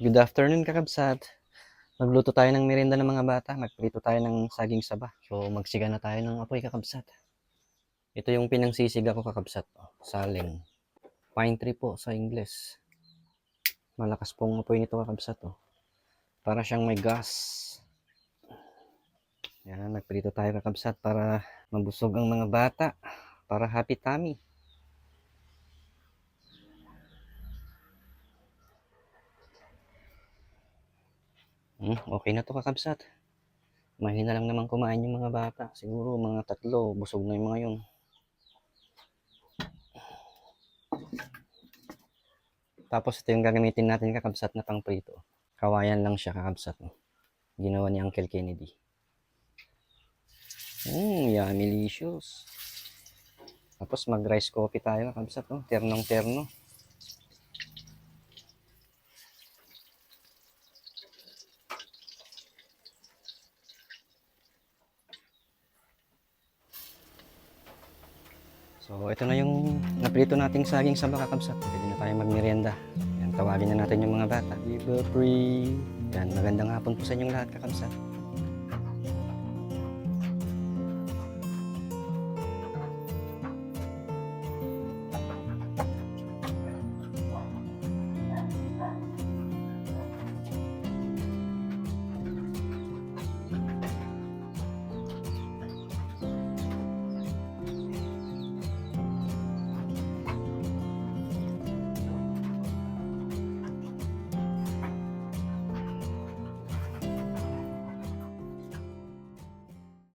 Good afternoon, kakabsat. Magluto tayo ng merienda ng mga bata. Magprito tayo ng saging saba. So, magsiga na tayo ng apoy, kakabsat. Ito yung pinangsisiga ko, kakabsat. Oh, saling. Pine tree po sa Ingles. Malakas pong apoy nito, kakabsat. Oh. Para siyang may gas. Yan, nagprito tayo, kakabsat, para mabusog ang mga bata. Para happy tummy. Hmm, okay na to kakabsat. Mahina lang naman kumain yung mga bata. Siguro mga tatlo, busog na yung mga yun. Tapos ito yung gagamitin natin kakabsat na pang prito. Kawayan lang siya kakabsat. No? Ginawa ni Uncle Kennedy. Mmm, yummy licious. Tapos mag rice coffee tayo kakabsat. No? Ternong So, ito na yung naprito nating saging sa kakabsat. Pwede na tayo magmerienda. Yan, tawagin na natin yung mga bata. Viva free! Yan, magandang hapon po sa inyong lahat kakabsat.